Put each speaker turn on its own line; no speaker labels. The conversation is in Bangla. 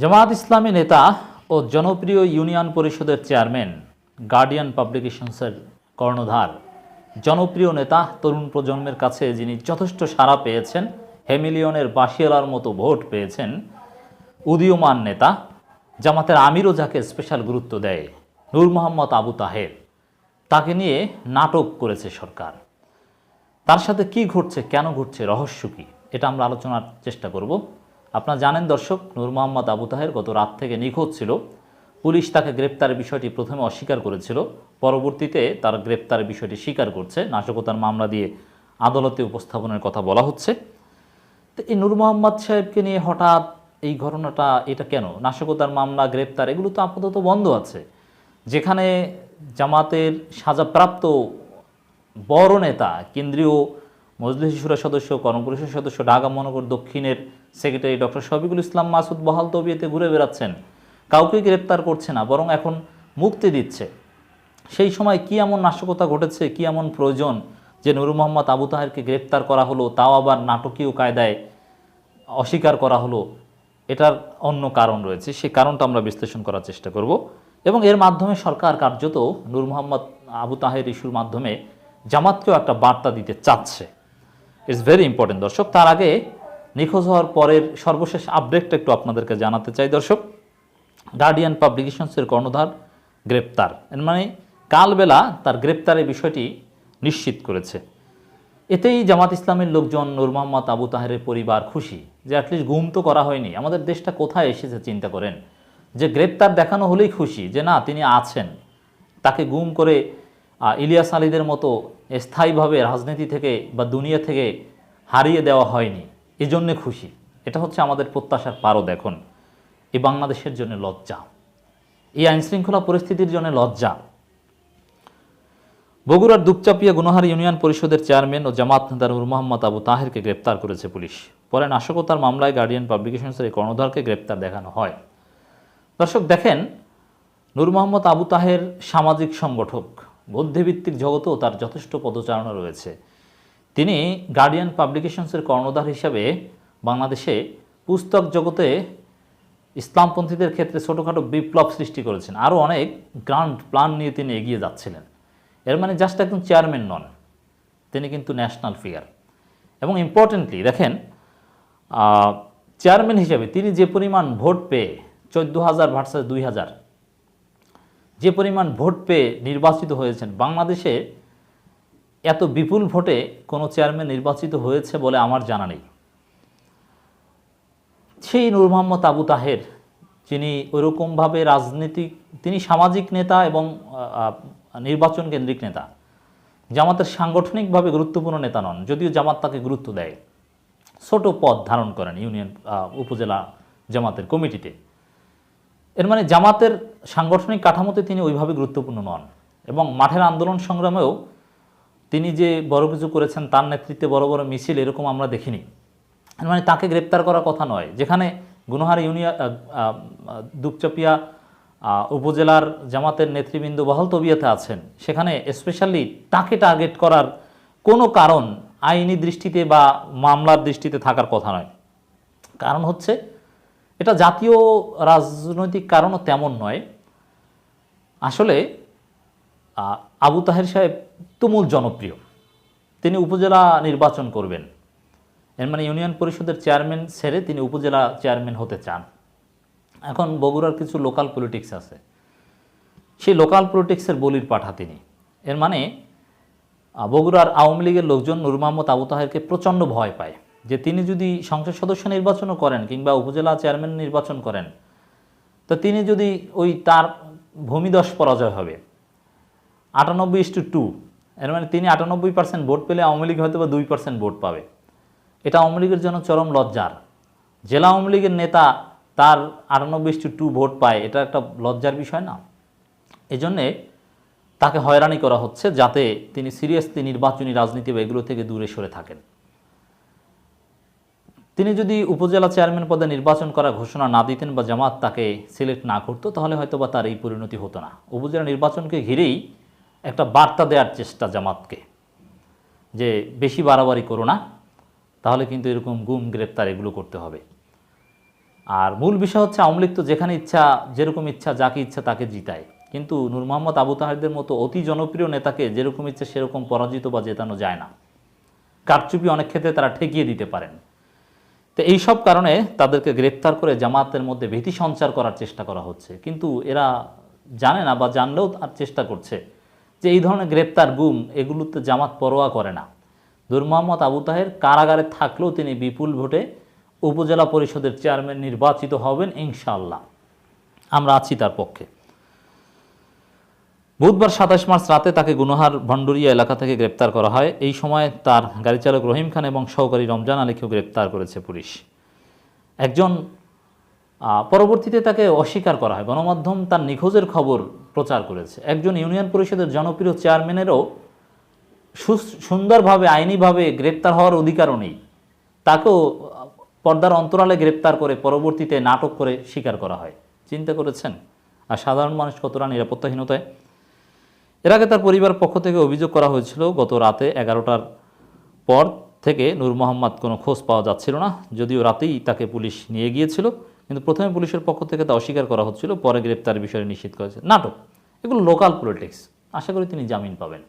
জামায়াত ইসলামী নেতা ও জনপ্রিয় ইউনিয়ন পরিষদের চেয়ারম্যান, গার্ডিয়ান পাবলিকেশনসের কর্ণধার, জনপ্রিয় নেতা তরুণ প্রজন্মের কাছে যিনি যথেষ্ট সাড়া পেয়েছেন, হেমিলিয়নের বাসিয়ালার মতো ভোট পেয়েছেন, উদীয়মান নেতা জামাতের আমিরও যাকে স্পেশাল গুরুত্ব দেয়, নূর মোহাম্মদ আবু তাহের। তাকে নিয়ে নাটক করেছে সরকার। তার সাথে কি ঘটছে, কেন ঘটছে, রহস্য কি, এটা আমরা আলোচনার চেষ্টা করব। আপনারা জানেন দর্শক, নূর মোহাম্মদ আবু তাহের গত রাত থেকে নিখোঁজ ছিল। পুলিশ তাকে গ্রেপ্তারের বিষয়টি প্রথমে অস্বীকার করেছিল। পরবর্তীতে তার গ্রেপ্তারের বিষয়টি স্বীকার করছে। নাশকতার মামলা দিয়ে আদালতে উপস্থাপনের কথা বলা হচ্ছে। তো এই নূর মোহাম্মদ সাহেবকে নিয়ে হঠাৎ এই ঘটনাটা, এটা কেন? নাশকতার মামলা, গ্রেপ্তার, এগুলো তো আপাতত বন্ধ আছে। যেখানে জামাতের সাজাপ্রাপ্ত বড় নেতা, কেন্দ্রীয় মজলিস সুরা সদস্য, কর্মপরিষদ সদস্য, ঢাকা মহানগর দক্ষিণের সেক্রেটারি ডক্টর শফিকুল ইসলাম মাসুদ বহাল তবিয়েতে ঘুরে বেড়াচ্ছেন। কাউকে গ্রেপ্তার করছে না, বরং এখন মুক্তি দিচ্ছে। সেই সময় কি এমন নাশকতা ঘটেছে, কি এমন প্রয়োজন যে নুর মোহাম্মদ আবু তাহেরকে গ্রেপ্তার করা হলো, তাও আবার নাটকীয় কায়দায় অস্বীকার করা হলো? এটার অন্য কারণ রয়েছে সেই কারণটা আমরা বিশ্লেষণ করার চেষ্টা করব। এবং এর মাধ্যমে সরকার কার্যত নূর মোহাম্মদ আবু তাহের ইস্যুর মাধ্যমে জামাতকেও একটা বার্তা দিতে চাচ্ছে। ইটস ভেরি ইম্পর্টেন্ট দর্শক। তার আগে নিখোঁজ হওয়ার পরের সর্বশেষ আপডেটটা একটু আপনাদেরকে জানাতে চাই, দর্শক। গার্ডিয়ান পাবলিকেশনসের কর্ণধার গ্রেপ্তার। এর মানে কালবেলা তার গ্রেপ্তারের বিষয়টি নিশ্চিত করেছে। এতেই জামাত ইসলামের লোকজন নূর মোহাম্মদ আবু তাহেরের পরিবার খুশি যে অ্যাটলিস্ট গুম তো করা হয়নি। আমাদের দেশটা কোথায় এসেছে, চিন্তা করেন। যে গ্রেপ্তার দেখানো হলেই খুশি, যে না, তিনি আছেন। তাকে গুম করে আহ, ইলিয়াস আলীদের মতো স্থায়ীভাবে রাজনীতি থেকে বা দুনিয়া থেকে হারিয়ে দেওয়া হয়নি। এই জন্যে খুশি। এটা হচ্ছে আমাদের প্রত্যাশার পারদ এখন। এই বাংলাদেশের জন্য লজ্জা। এই আইনশৃঙ্খলা পরিস্থিতির জন্য লজ্জা। বগুড়ার দুপচাপিয়া গুনহার ইউনিয়ন পরিষদের চেয়ারম্যান ও জামাত নেতা নূর মোহাম্মদ আবু তাহেরকে গ্রেপ্তার করেছে পুলিশ। পরে নাশকতার মামলায় গার্ডিয়ান পাবলিকেশনসের এই কর্ণধারকে গ্রেপ্তার দেখানো হয়। দর্শক দেখেন নূর মোহাম্মদ আবু তাহের সামাজিক সংগঠক। বুদ্ধিভিত্তিক জগতেও তার যথেষ্ট পদচারণা রয়েছে। তিনি গার্ডিয়ান পাবলিকেশনসের কর্ণধার হিসাবে বাংলাদেশে পুস্তক জগতে ইসলামপন্থীদের ক্ষেত্রে ছোটোখাটো বিপ্লব সৃষ্টি করেছেন। আরও অনেক গ্রান্ড প্ল্যান নিয়ে তিনি এগিয়ে যাচ্ছিলেন। এর মানে জাস্ট একজন চেয়ারম্যান নন। তিনি কিন্তু ন্যাশনাল ফিগার এবং ইম্পর্টেন্টলি দেখেন চেয়ারম্যান হিসেবে তিনি যে পরিমাণ ভোট পেয়ে চোদ্দ হাজার ভার্সাস দুই হাজার যে পরিমাণ ভোট পেয়ে নির্বাচিত হয়েছেন, বাংলাদেশে এত বিপুল ভোটে কোনো চেয়ারম্যান নির্বাচিত হয়েছে বলে আমার জানা নেই। সেই নূর মোহাম্মদ আবু তাহের, যিনি ওইরকমভাবে রাজনীতিক তিনি সামাজিক নেতা এবং নির্বাচন কেন্দ্রিক নেতা। জামাতের সাংগঠনিকভাবে গুরুত্বপূর্ণ নেতা নন, যদিও জামাত তাকে গুরুত্ব দেয়। ছোট পদ ধারণ করেন ইউনিয়ন উপজেলা জামাতের কমিটিতে। এর মানে জামাতের সাংগঠনিক কাঠামোতে তিনি ওইভাবে গুরুত্বপূর্ণ নন এবং মাঠের আন্দোলন সংগ্রামেও তিনি যে বড় কিছু করেছেন তার নেতৃত্বে বড় বড় মিছিল এরকম আমরা দেখিনি। এর মানে তাকে গ্রেপ্তার করার কথা নয়। যেখানে গুনহার ইউনিয়ন দুপচাপিয়া উপজেলার জামাতের নেতৃবৃন্দ বহাল তবিয়াতে আছেন। সেখানে স্পেশালি তাকে টার্গেট করার কোনো কারণ আইনি দৃষ্টিতে বা মামলার দৃষ্টিতে থাকার কথা নয়। কারণ হচ্ছে এটা জাতীয় রাজনৈতিক কারণও তেমন নয়। আসলে আবু তাহের সাহেব তুমুল জনপ্রিয়। তিনি উপজেলা নির্বাচন করবেন। এর মানে ইউনিয়ন পরিষদের চেয়ারম্যান ছেড়ে তিনি উপজেলা চেয়ারম্যান হতে চান। এখন বগুড়ার কিছু লোকাল পলিটিক্স আছে। সেই লোকাল পলিটিক্সের বলির পাঠা তিনি। এর মানে বগুড়ার আওয়ামী লীগের লোকজন নুর আবু তাহেরকে প্রচণ্ড ভয় পায়। যে তিনি যদি সংসদ সদস্য নির্বাচনও করেন কিংবা উপজেলা চেয়ারম্যান নির্বাচন করেন, তো তিনি যদি ওই তার ভূমিদশ পরাজয় হবে, আটানব্বই ইস টু টু, এর মানে তিনি আটানব্বই পার্সেন্ট ভোট পেলে আওয়ামী লীগ হয়তো বা দুই পার্সেন্ট ভোট পাবে। এটা আওয়ামী লীগের জন্য চরম লজ্জার। জেলা আওয়ামী লীগের নেতা তার আটানব্বই ইস টু টু ভোট পায়, এটা একটা লজ্জার বিষয় না। এজন্যে তাকে হয়রানি করা হচ্ছে যাতে তিনি সিরিয়াসলি নির্বাচনী রাজনীতি বা এগুলো থেকে দূরে সরে থাকেন। তিনি যদি উপজেলা চেয়ারম্যান পদে নির্বাচন করার ঘোষণা না দিতেন বা জামাত তাকে সিলেক্ট না করতো, তাহলে হয়তো বা তার এই পরিণতি হতো না। উপজেলা নির্বাচনকে ঘিরেই একটা বার্তা দেওয়ার চেষ্টা জামাতকে যে, বেশি বাড়াবাড়ি করো না, তাহলে কিন্তু এরকম গুম, গ্রেপ্তার এগুলো করতে হবে। আর মূল বিষয় হচ্ছে, আওয়ামী লীগ তো যেখানে ইচ্ছা, যেরকম ইচ্ছা, যাকে ইচ্ছা তাকে জিতায়। কিন্তু নূর মোহাম্মদ আবু তাহেরদের মতো অতি জনপ্রিয় নেতাকে যেরকম ইচ্ছা সেরকম পরাজিত বা জেতানো যায় না। কারচুপি অনেক ক্ষেত্রে তারা ঠেকিয়ে দিতে পারেন। তো এই সব কারণে তাদেরকে গ্রেপ্তার করে জামাতের মধ্যে ভীতি সঞ্চার করার চেষ্টা করা হচ্ছে। কিন্তু এরা জানে না বা জানলেও আর চেষ্টা করছে যে এই ধরনের গ্রেপ্তার গুম এগুলোতে জামাত পরোয়া করে না। দূর মোহাম্মদ আবু তাহের কারাগারে থাকলেও তিনি বিপুল ভোটে উপজেলা পরিষদের চেয়ারম্যান নির্বাচিত হবেন ইনশাআল্লাহ। আমরা আছি তার পক্ষে। বুধবার সাতাশ মার্চ রাতে তাকে গুনহার ভণ্ডুরিয়া এলাকা থেকে গ্রেপ্তার করা হয়। এই সময় তার গাড়ি চালক রহিম খান এবং সহকারী রমজান আলীকেও গ্রেপ্তার করেছে পুলিশ। একজন পরবর্তীতে তাকে অস্বীকার করা হয়। গণমাধ্যম তার নিখোঁজের খবর প্রচার করেছে। একজন ইউনিয়ন পরিষদের জনপ্রিয় চেয়ারম্যানেরও সুন্দরভাবে, আইনিভাবে গ্রেপ্তার হওয়ার অধিকারও নেই। তাকেও পর্দার অন্তরালে গ্রেপ্তার করে পরবর্তীতে নাটক করে স্বীকার করা হয়। চিন্তা করেছেন? আর সাধারণ মানুষ কতটা নিরাপত্তাহীনতায়? এর আগে তার পরিবার পক্ষ থেকে অভিযোগ করা হয়েছিল, গত রাতে এগারোটার পর থেকে নূর মোহাম্মদ কোনো খোঁজ পাওয়া যাচ্ছিল না। যদিও রাতেই তাকে পুলিশ নিয়ে গিয়েছিল, কিন্তু প্রথমে পুলিশের পক্ষ থেকে তা অস্বীকার করা হচ্ছিল, পরে গ্রেপ্তার বিষয়ে নিশ্চিত করেছে নাটক, এগুলো লোকাল পলিটিক্স। আশা করি তিনি জামিন পাবেন।